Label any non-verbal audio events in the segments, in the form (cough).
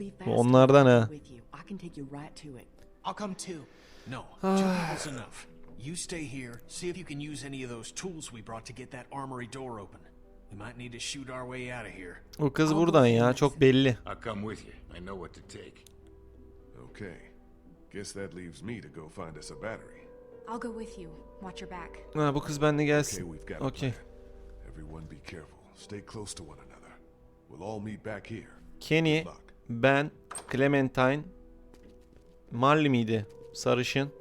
Bu onlardan ha. I'll come too. No, (sighs) two people's enough. You stay here, see if you can use any of those tools we brought to get that armory door open. We might need to shoot our way out of here. O kız buradan ya çok belli. I'll come with you. I know what to take. Okay. Guess that leaves me to go find us a battery. I'll go with you. Watch your back. Ha, bu kız bende Okay, gelsin. plan. Everyone be careful. Stay close to one another. We'll all meet back here. Kenny, Good luck. Ben, Clementine, Marley miydi? Sarışın.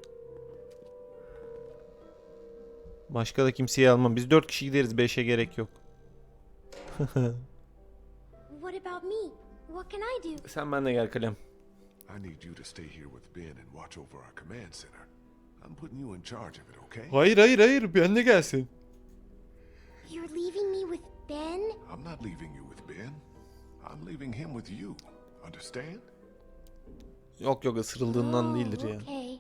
Başka da kimseyi almam. Biz dört kişi gideriz. Beşe gerek yok. (laughs) What about me? What can I do? Sen benle gel Clem. I need you to stay here with Ben and watch over our command center. I'm putting you in charge of it, okay? Hayır hayır hayır. Benle gelsin. You're leaving me with Ben? I'm not leaving you with Ben. I'm leaving him with you. Understand? Yok yok ısırıldığından Oh, değildir ya. Okay.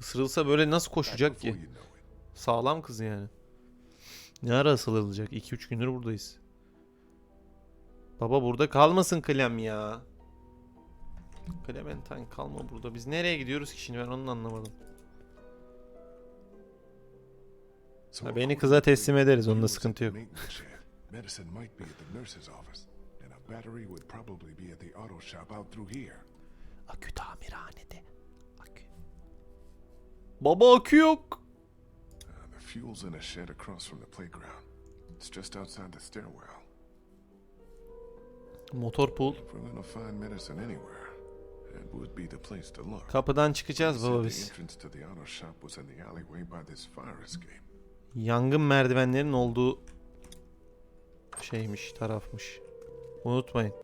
Isırılsa böyle nasıl koşacak ki? you know it. Sağlam kız yani. Ne ara ısırılacak? 2-3 gündür buradayız. Baba burada kalmasın Clem ya. Clementine kalma burada. Biz nereye gidiyoruz ki şimdi ben onu anlamadım. Ha, beni kıza teslim ederiz, onda sıkıntı yok. Battery would probably be at the auto shop out through here. Akü tamirhanede. Akü. Baba akü yok. Uh, the fuel's in a shed across from the playground. It's just outside the stairwell. Motor pool. If we're gonna find medicine anywhere, it would be the place to look. Kapıdan çıkacağız baba the biz. entrance to the auto shop was in the alleyway by this fire escape. Yangın merdivenlerinin olduğu şeymiş, tarafmış. Unutmayın.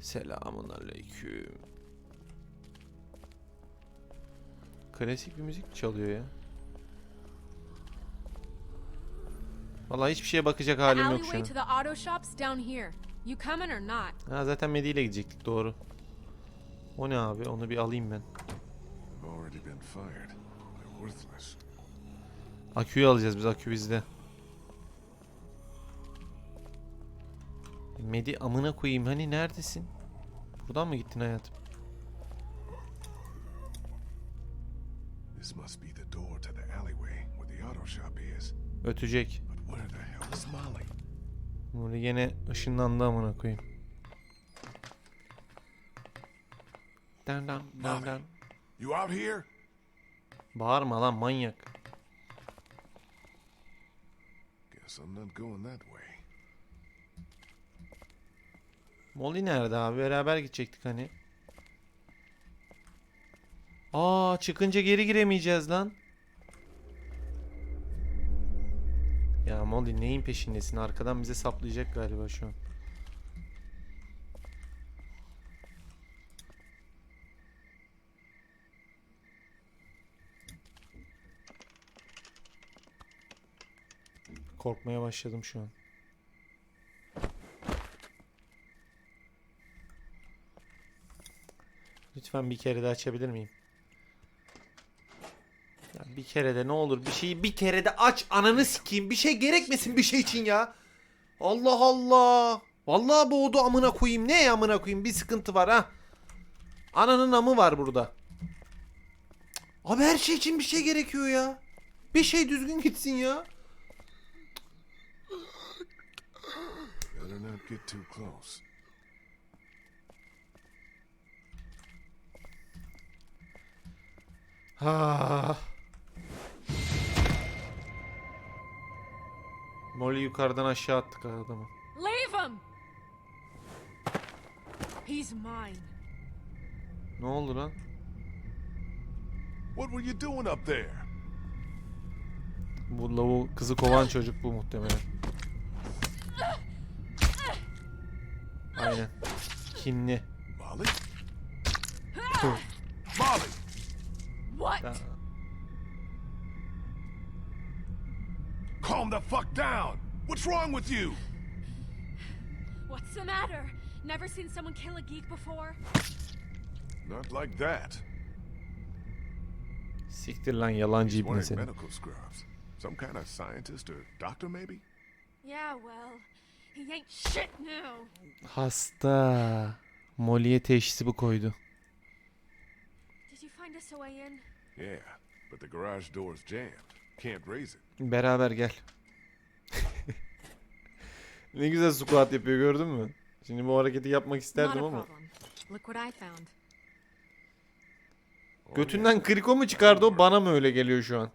Selamun aleyküm. Klasik bir müzik çalıyor ya. Vallahi hiçbir şeye bakacak halim yok şu an. Ha zaten Medi ile gidecektik doğru. O ne abi? Onu bir alayım ben. Aküyü alacağız biz akü bizde. Medi amına koyayım hani neredesin? Buradan mı gittin hayatım? This must be the door to the alleyway where the auto shop is. Ötecek. But where the hell is Molly? Bunu yine ışınlandı amına koyayım. Dan dan dan dan. You out here? Bağırma lan manyak. Guess I'm not going that way. Molly nerede abi? Beraber gidecektik hani. Aa çıkınca geri giremeyeceğiz lan. Ya Molly neyin peşindesin? Arkadan bize saplayacak galiba şu an. Korkmaya başladım şu an. Lütfen bir kere de açabilir miyim? Ya bir kere de ne olur bir şeyi bir kere de aç ananı sikeyim. Bir şey gerekmesin bir şey için ya. Allah Allah. Vallahi boğdu amına koyayım. Ne amına koyayım? Bir sıkıntı var ha. Ananın amı var burada. Abi her şey için bir şey gerekiyor ya. Bir şey düzgün gitsin ya. Better get too close. Ha. Molly yukarıdan aşağı attık adamı. Leave him! He's mine. Ne oldu lan? What were you doing up there? Bu lavu kızı kovan çocuk bu muhtemelen. Aynen. Kinli. Molly? Molly! What? Ya, Calm the fuck down! What's wrong with you? What's the matter? Never seen someone kill a geek before? Not like that. Siktir lan yalancı ibne wearing seni. medical scrubs. Some kind of scientist or doctor, maybe? Yeah, well, he ain't shit now. Hasta. Molly'e teşhisi bu koydu. Find us a way in? Yeah, but the garage door's jammed. Can't raise it. Beraber gel. (laughs) ne güzel squat yapıyor gördün mü? Şimdi bu hareketi yapmak isterdim a ama. problem. Look what I found. Götünden kriko mu çıkardı o bana mı öyle geliyor şu an?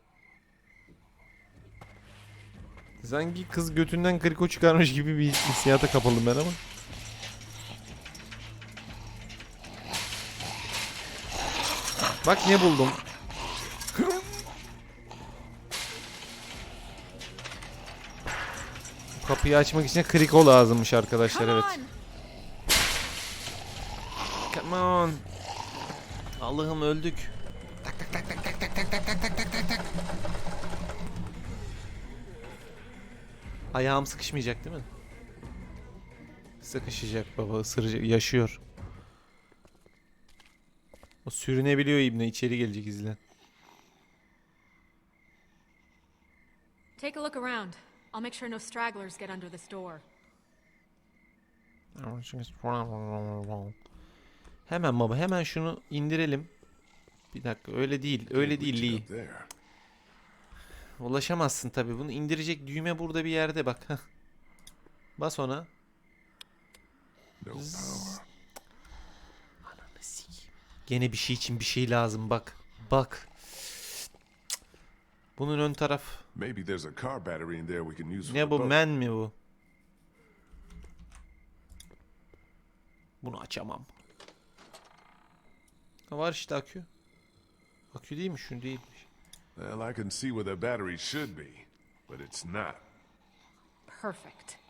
Sanki kız götünden kriko çıkarmış gibi bir hissiyata kapıldım ben ama. Bak ne buldum. Kapıyı açmak için kriko lazımmış arkadaşlar evet. Come on. Allah'ım öldük. Ayağım sıkışmayacak değil mi? Sıkışacak baba ısıracak yaşıyor. O sürünebiliyor ibne içeri gelecek izle. Take a look around. I'll make sure no stragglers get under this door. (laughs) Hemen baba hemen şunu indirelim. Bir dakika öyle değil öyle değil Lee. Ulaşamazsın tabi. Bunu indirecek düğme burada bir yerde bak. (laughs) Bas ona. No power. Gene bir şey için bir şey lazım bak. Bak. Bunun ön taraf. Maybe there's a car battery in there we can use for Ne bu men mi bu? Bunu açamam. Ha, var işte akü. Akü değil mi? Şunu değilmiş. Well, I can see where the battery should be, but it's not. Perfect.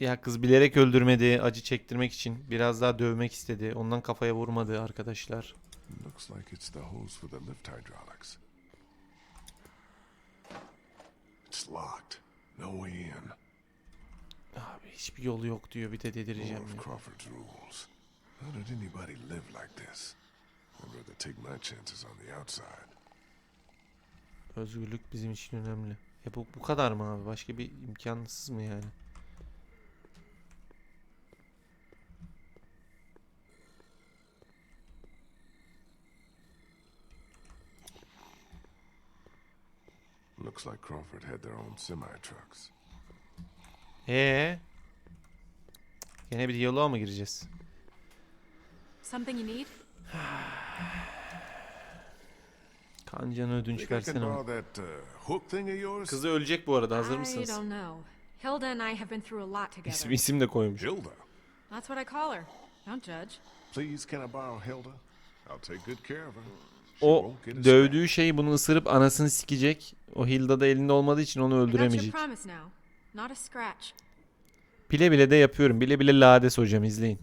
Ya kız bilerek öldürmedi. Acı çektirmek için. Biraz daha dövmek istedi. Ondan kafaya vurmadı arkadaşlar. Looks like it's the hose for the lift hydraulics. It's locked. No way in. Abi hiçbir yolu yok diyor. Bir de More dedireceğim. of ya. Crawford's rules. How did anybody live like this? I'd rather take my chances on the outside. Özgürlük bizim için önemli. E bu, bu kadar mı abi? Başka bir imkansız mı yani? Looks like Crawford had their own semi trucks. Ee? Yine bir diyaloğa mı gireceğiz? Something you need? (sighs) Kancanı ödünç versene. that uh, hook thing of yours? Kızı ölecek bu arada. Hazır I mısınız? don't know. Hilda and I have been through a lot İsim, together. isim de koymuş. Hilda. That's what I call her. Don't judge. Please, can I borrow Hilda? I'll take good care of her. O a dövdüğü şey bunu ısırıp anasını sikecek. O Hilda da elinde olmadığı için onu öldüremeyecek. Bile bile de yapıyorum. Bile bile lades hocam izleyin.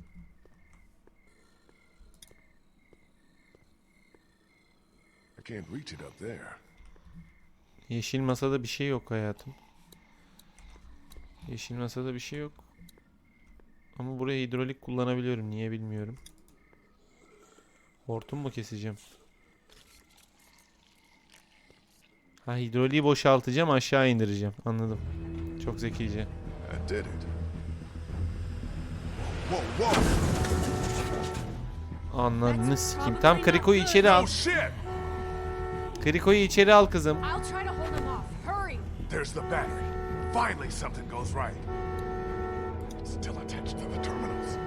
Yeşil masada bir şey yok hayatım. Yeşil masada bir şey yok. Ama buraya hidrolik kullanabiliyorum. Niye bilmiyorum. Hortum mu keseceğim? Ha hidroliği boşaltacağım aşağı indireceğim. Anladım. Çok zekice. Sikeyim. probably Tam Kriko'yu içeri al. Oh! Kriko'yu içeri al kızım. There's the battery. Finally, something goes right. Still attached to the terminals.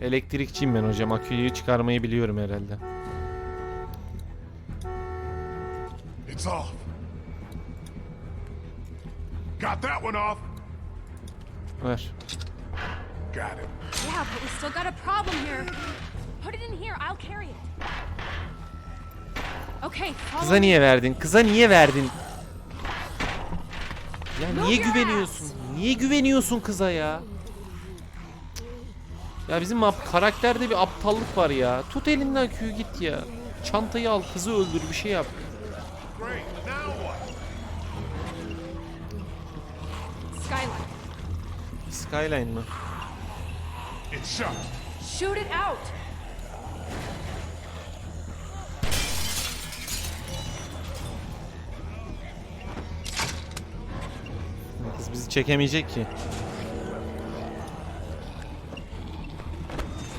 Elektrikçiyim ben hocam. Aküyü çıkarmayı biliyorum herhalde. Off. Got that one off. Ver. Got it. Yeah, but we still got a problem here. Put it in here. I'll carry it. Okay, Kıza niye verdin? Kıza niye verdin? Ya niye güveniyorsun? Niye güveniyorsun kıza ya? Ya bizim karakterde bir aptallık var ya. Tut elinden aküyü git ya. Çantayı al, kızı öldür, bir şey yap. Great. Now what? Skylight. Skyline mı? It's shut. Shoot it out. Kız bizi çekemeyecek ki.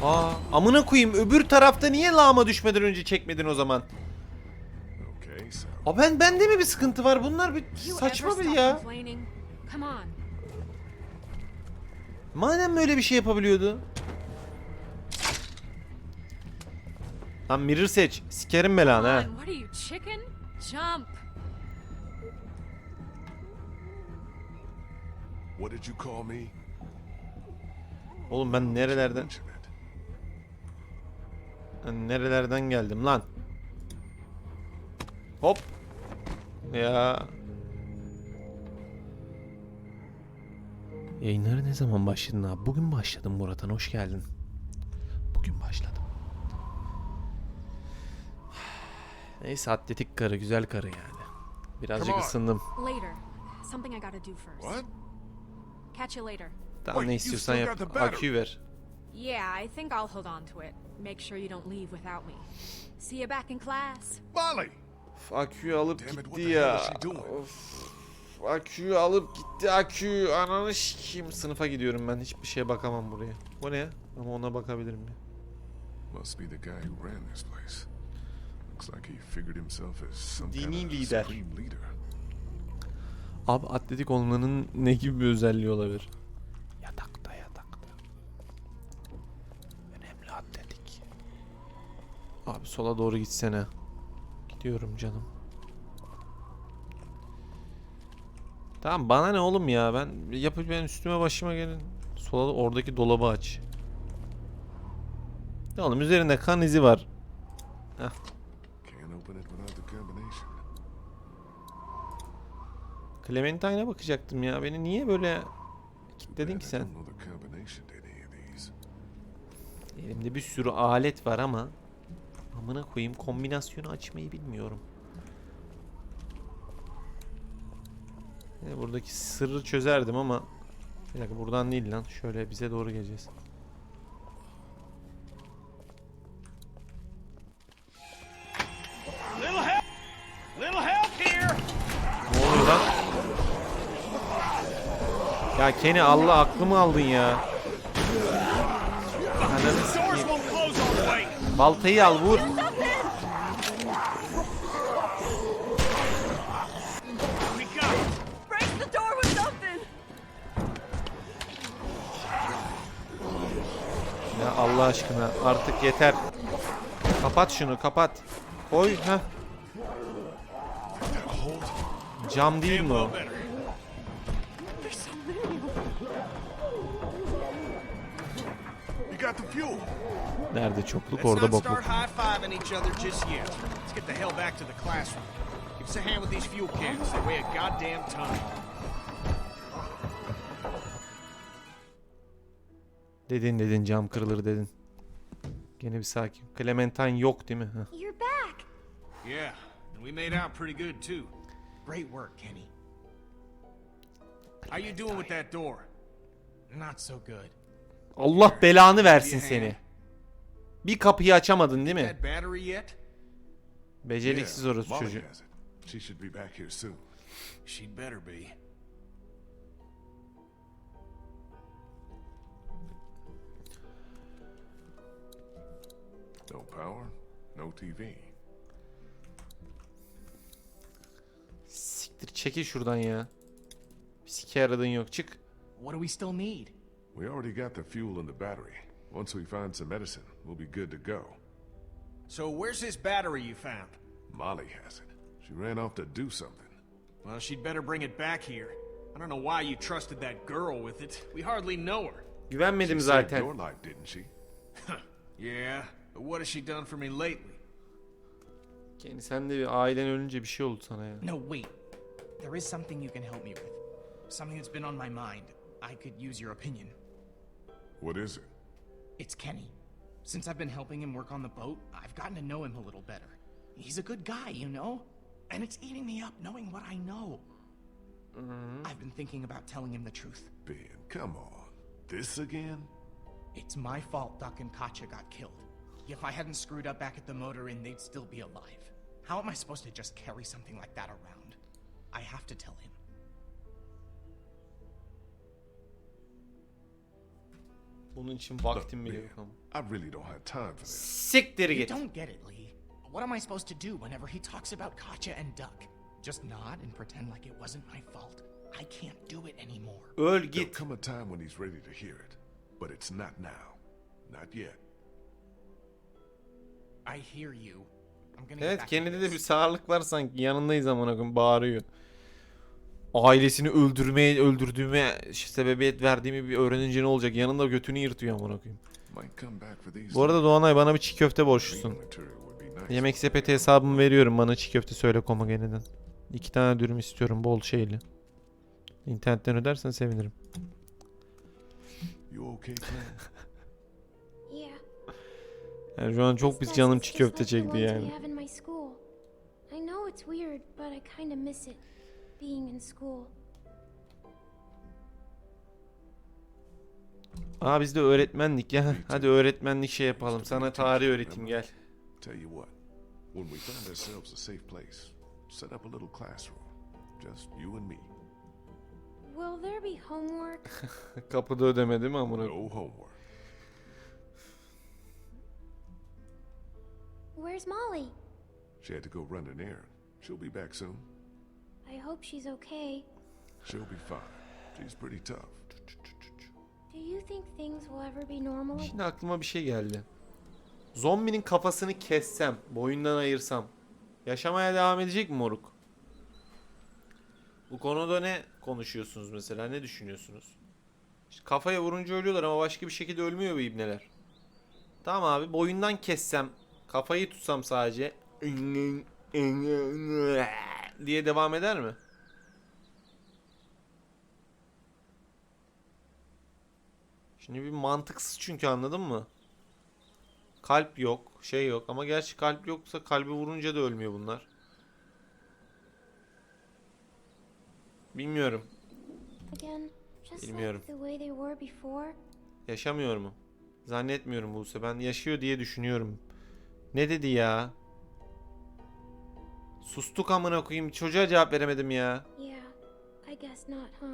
Aa, amına koyayım öbür tarafta niye lağma düşmeden önce çekmedin o zaman? Aa ben bende mi bir sıkıntı var? Bunlar bir saçma bir ya. Madem böyle bir şey yapabiliyordu. Lan mirror seç. Sikerim belanı ha. what did you call me? Oğlum ben nerelerden ben nerelerden geldim lan? Hop. Ya. Yayınları ne zaman başladın abi? Bugün başladım Murat'an. Hoş geldin. Bugün başladım. Neyse atletik karı, güzel karı yani. Birazcık ısındım. Later. Something I gotta do first. What? Catch you later. Tamam ne istiyorsan yap. Aküyü ver. Yeah, I think I'll hold on to it. Make sure you don't leave without me. See you back in class. Molly! Of, Aküyü alıp gitti ya. Of. Aküyü alıp gitti akü. Ananı sikeyim. Sınıfa gidiyorum ben. Hiçbir şeye bakamam buraya. Bu ne? Ama ona bakabilirim ya. Must be the guy who ran this place. Looks like he figured himself as some Dini kind of lider. supreme leader. Abi atletik olmanın ne gibi bir özelliği olabilir? Yatakta yatakta. Önemli atletik. Abi sola doğru gitsene. Gidiyorum canım. Tamam bana ne oğlum ya ben yapıp ben üstüme başıma gelin. Sola oradaki dolabı aç. Ya oğlum üzerinde kan izi var. Combination. Clementine'a bakacaktım ya. Beni niye böyle kilitledin ki sen? Elimde bir sürü alet var ama amına koyayım kombinasyonu açmayı bilmiyorum. Yani buradaki sırrı çözerdim ama bir dakika buradan değil lan. Şöyle bize doğru geleceğiz. Ne oluyor lan? Ya Kenny Allah aklımı aldın ya. Ananı Baltayı al vur. Ya Allah aşkına artık yeter. Kapat şunu kapat. Koy ha. Cam değil mi o? Weigh a goddamn ton. Dedin dedin cam kırılır dedin. Gene bir sakin. Clementine yok değil mi? You're back. Yeah, and we made out pretty good too. Great work, Kenny. How you doing with that door? Not so good. Allah belanı versin seni. Bir kapıyı açamadın değil mi? Beceriksiz orası çocuğu. has it. She should be back here soon. She'd better be. No power, no TV. Siktir çekil şuradan ya. Bir sike yaradığın yok. Çık. What do we still need? We already got the fuel in the battery. Once we find some medicine, we'll be good to go. So where's this battery you found? Molly has it. She ran off to do something. Well, she'd better bring it back here. I don't know why you trusted that girl with it. We hardly know her. Güvenmedim She saved zaten. your life, didn't she? Yeah, but what has she done for me lately? Kendi sen de bir ailen ölünce bir şey oldu sana ya. No, wait. There is something you can help me with. Something that's been on my mind. I could use your opinion. What is it? It's Kenny. Since I've been helping him work on the boat, I've gotten to know him a little better. He's a good guy, you know? And it's eating me up knowing what I know. Mm-hmm. I've been thinking about telling him the truth. Ben, come on. This again? It's my fault Duck and Katya got killed. If I hadn't screwed up back at the motor inn, they'd still be alive. How am I supposed to just carry something like that around? I have to tell him. Bunun için vaktim bile yok ama. I really don't have time for this. Siktir You git. don't get it, Lee. What am I supposed to do whenever he talks about Katya and Duck? Just nod and pretend like it wasn't my fault? I can't do it anymore. Öl There'll git. come a time when he's ready to hear it, but it's not now. Not yet. I hear you. I'm gonna get Evet back kendinde de this. bir sağırlık var sanki. Yanındayız amına koyayım bağırıyor. Ailesini öldürmeye öldürdüğüme sebebiyet verdiğimi bir öğrenince ne olacak? Yanında götünü yırtıyor amına koyayım. Bu arada Doğanay bana bir çiğ köfte borçlusun. Yemek sepeti hesabımı veriyorum bana çiğ köfte söyle komageniden. İki tane dürüm istiyorum bol şeyli. İnternetten ödersen sevinirim. (laughs) Yani şu an çok pis canım it's çiğ köfte çekti yani. Being in school. Aa biz de öğretmenlik ya. Hadi öğretmenlik şey yapalım. Sana tarih öğreteyim gel. Tell you what, when we find ourselves a safe place, set up a little classroom. Just you and me. Will there be homework? (laughs) Kapıda ödemedim amına. No homework. Where's Molly? She had to go run an errand. She'll be back soon. I hope she's okay. She'll be fine. She's pretty tough. Do you think things will ever be normal? Şimdi aklıma bir şey geldi. Zombinin kafasını kessem, boyundan ayırsam yaşamaya devam edecek mi moruk? Bu konuda ne konuşuyorsunuz mesela? Ne düşünüyorsunuz? İşte kafaya vurunca ölüyorlar ama başka bir şekilde ölmüyor bu ibneler. Tamam abi boyundan kessem, kafayı tutsam sadece diye devam eder mi? Şimdi bir mantıksız çünkü anladın mı? Kalp yok, şey yok ama gerçi kalp yoksa kalbi vurunca da ölmüyor bunlar. Bilmiyorum. Bilmiyorum. Yaşamıyor mu? Zannetmiyorum Buse. Ben yaşıyor diye düşünüyorum. Ne dedi ya? Sustuk amına koyayım. Çocuğa cevap veremedim ya. Yeah, I guess not, huh?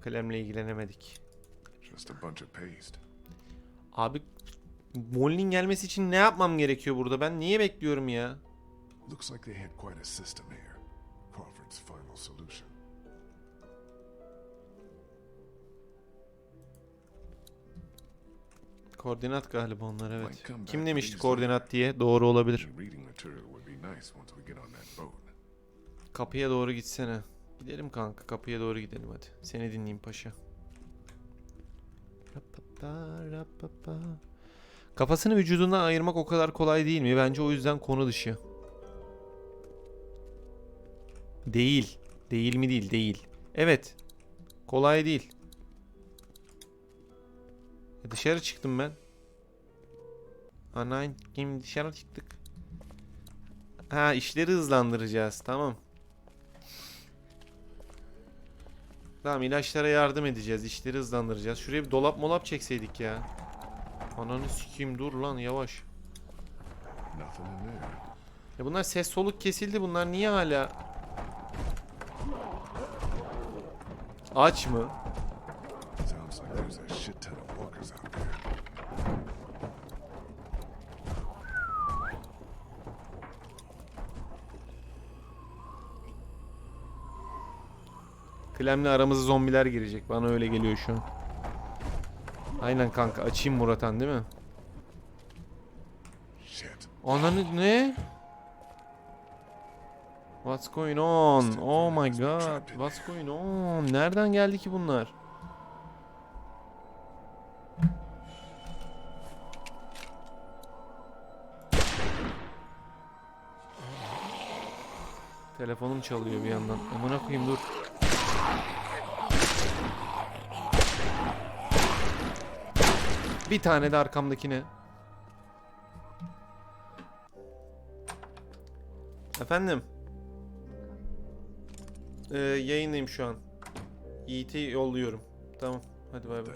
Kalemle ilgilenemedik. Just a bunch of paste. Abi Molly'nin gelmesi için ne yapmam gerekiyor burada? Ben niye bekliyorum ya? Looks like they had quite a system here. Koordinat galiba onlar evet. Kim demişti koordinat diye? Doğru olabilir. Kapıya doğru gitsene. Gidelim kanka kapıya doğru gidelim hadi. Seni dinleyeyim paşa. Kafasını vücudundan ayırmak o kadar kolay değil mi? Bence o yüzden konu dışı. Değil. Değil mi değil değil. Evet. Kolay değil. Dışarı çıktım ben. Anan kim dışarı çıktık. Ha işleri hızlandıracağız tamam. Tamam ilaçlara yardım edeceğiz. işleri hızlandıracağız. Şuraya bir dolap molap çekseydik ya. Ananı sikeyim dur lan yavaş. Ya bunlar ses soluk kesildi. Bunlar niye hala? Aç mı? Sounds like there's a shit ton of walkers out there. Klem'le aramıza zombiler girecek. Bana öyle geliyor şu an. Aynen kanka açayım Muratan değil mi? Shit. Ananı ne? What's going on? Oh my god. What's going on? Nereden geldi ki bunlar? Telefonum çalıyor bir yandan. Amına koyayım dur. Bir tane de arkamdakine. Efendim? Ee, yayındayım şu an. Yiğit'i yolluyorum. Tamam. Hadi bay bay.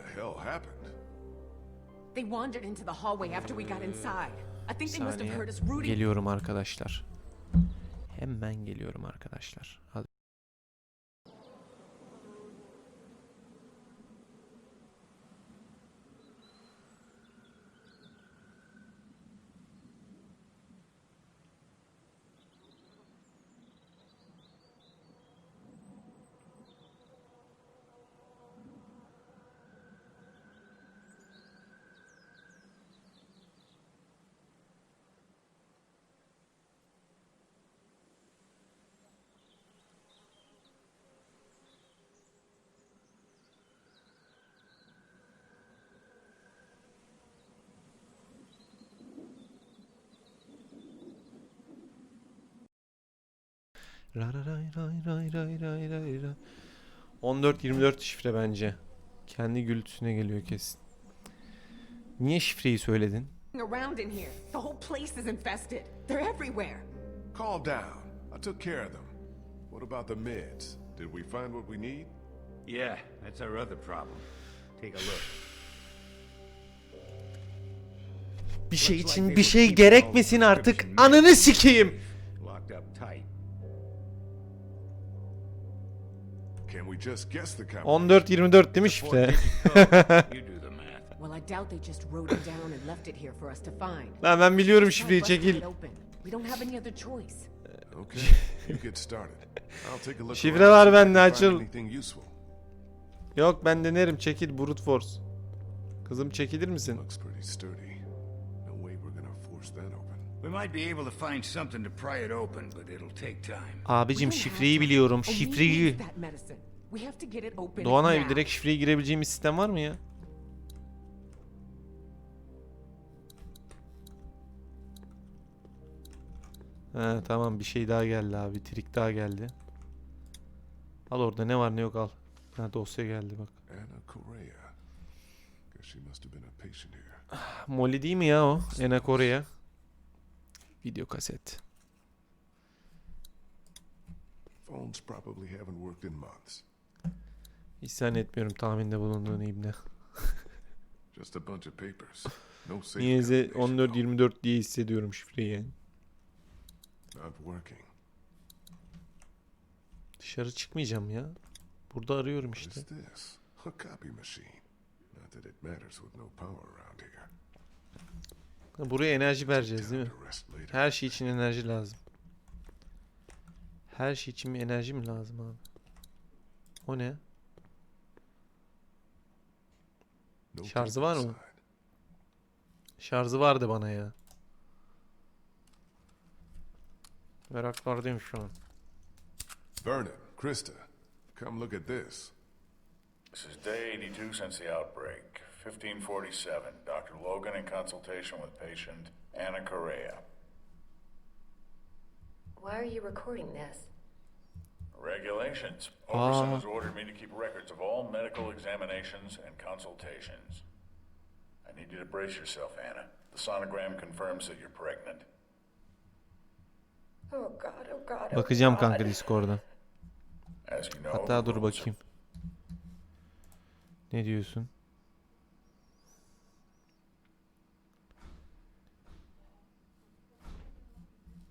They wandered into the hallway after we got inside. I think they must have heard us rooting. Geliyorum arkadaşlar. Hemen geliyorum arkadaşlar. Hadi. Rararay ray ray ray ray ray ray. 14-24 şifre bence. Kendi gürültüsüne geliyor kesin. Niye şifreyi söyledin? Around in here. The whole place is infested. They're everywhere. Calm down. I took care of them. What about the meds? Did we find what we need? Yeah, that's our other problem. Take a look. Bir şey için bir şey gerekmesin artık. Ananı sikeyim. 14-24 değil mi? Lan ben biliyorum şifreyi çekil. Şifre var bende açıl. Yok ben denerim. Çekil brute force. Kızım çekilir misin? Abicim şifreyi biliyorum şifreyi needs that medicine. We have to get it open Doğanay now. direkt şifreyi girebileceğimiz sistem var mı ya? He tamam bir şey daha geldi abi. Trik daha geldi. Al orada ne var ne yok al. Ha dosya geldi bak. Anna Correa. Guess she must have been a patient here. Molly değil mi ya o? Ena Kore'ye. Video kaset. Phones probably haven't worked in months. Hiç zannetmiyorum tahminde bulunduğunu ibne. (laughs) Just a bunch of papers. No safe Niyeyse combination, 14-24 diye hissediyorum şifreyi yani. Not working. Dışarı çıkmayacağım ya. Burada arıyorum What işte. is this? A copy machine. Not that it matters with no power around here. Ha, Buraya enerji vereceğiz değil mi? to rest later. Her şey için enerji lazım. Her şey için bir enerji mi lazım abi? O ne? No şarjı var mı? Şarjı vardı bana ya. Meraklardayım şu an. Vernon, Krista, come look at this. This is day 82 since the outbreak. 1547. Dr. Logan in consultation with patient Anna Correa. Why are you recording this? Regulations. Overson Ah. has ordered me to keep records of all medical examinations and consultations. I need you to brace yourself, Anna. The sonogram confirms that you're pregnant. Oh god, oh god. Oh Bakacağım god. kanka Discord'a. As you know, Hatta dur bakayım. Ne diyorsun?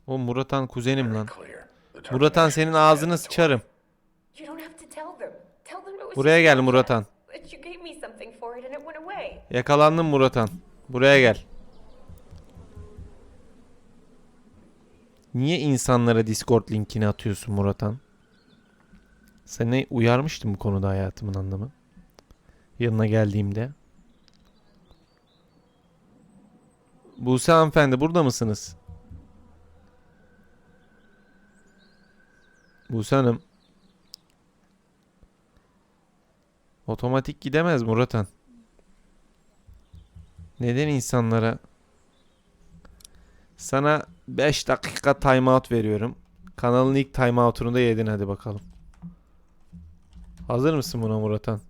O Muratan kuzenim lan. clear. Muratan senin ağzını sıçarım. Buraya gel Muratan. Yakalandın Muratan. Buraya gel. Niye insanlara Discord linkini atıyorsun Muratan? Seni uyarmıştım bu konuda hayatımın anlamı. Yanına geldiğimde. Buse hanımefendi burada mısınız? Buse Hanım. Otomatik gidemez Muratan. Neden insanlara sana 5 dakika timeout veriyorum. Kanalın ilk timeout'unu da yedin hadi bakalım. Hazır mısın buna Muratan?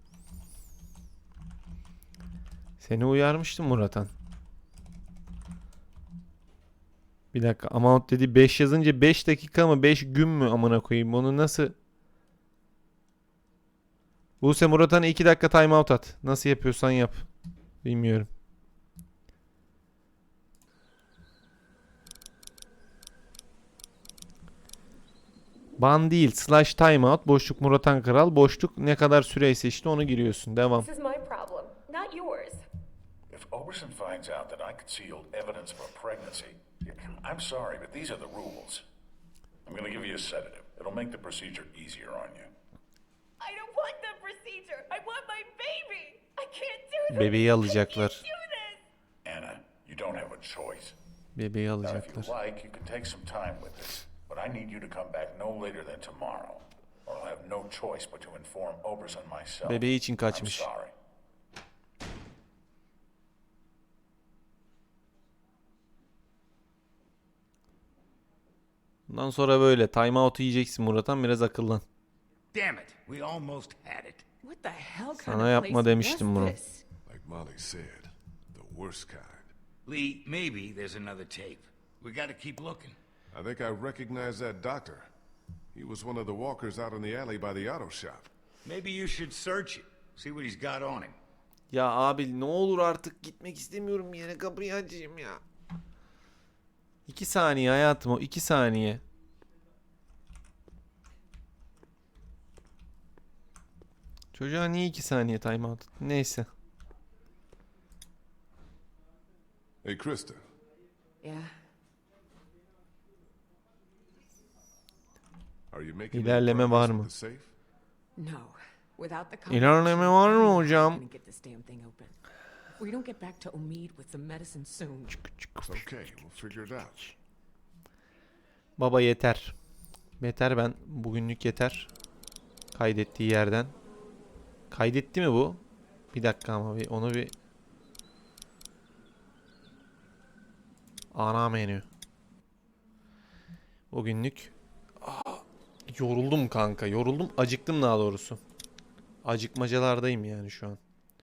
Seni uyarmıştım Muratan. Bir dakika amount dedi 5 yazınca 5 dakika mı 5 gün mü amına koyayım onu nasıl Buse Muratan'a 2 dakika timeout at. Nasıl yapıyorsan yap. Bilmiyorum. Ban değil. Slash timeout. Boşluk Muratan Kral. Boşluk ne kadar süreyse işte onu giriyorsun. Devam. This is my problem, not yours. If Oberson finds out that I concealed evidence of a pregnancy, I'm sorry, but these are the rules. I'm going to give you a sedative. It'll make the procedure easier on you. I don't want the procedure. I want my baby. I can't do this. Bebeği I alacaklar. can't do this. Anna, you don't have a choice. Bebeği Now, if you alacaklar. like, you can take some time with this, but I need you to come back no later than tomorrow, or I'll have no choice but to inform Oberson myself. Bebeği için I'm kaçmış. sorry. Bundan sonra böyle time out yiyeceksin Murat'an biraz akıllan. Damn it, we almost had it. What the hell kind Sana yapma demiştim bunu. Like Molly said, the worst kind. Lee, maybe there's another tape. We gotta keep looking. I think I recognize that doctor. He was one of the walkers out in the alley by the auto shop. Maybe you should search it. See what he's got on him. Ya abi ne olur artık gitmek istemiyorum bir yere kapıyı açayım ya. İki saniye hayatım o iki saniye. Çocuğa niye iki saniye time out? Neyse. Hey, Krista, Yeah. are you making İlerleme var mı? No. Without the İlerleme var mı hocam? We don't get back to Omid with some medicine soon. It's okay, we'll figure it out. Baba yeter. Yeter ben bugünlük yeter. Kaydettiği yerden. Kaydetti mi bu? Bir dakika ama bir onu bir Ana menü. Bugünlük Aa, yoruldum kanka. Yoruldum. Acıktım daha doğrusu. Acıkmacalardayım yani şu an.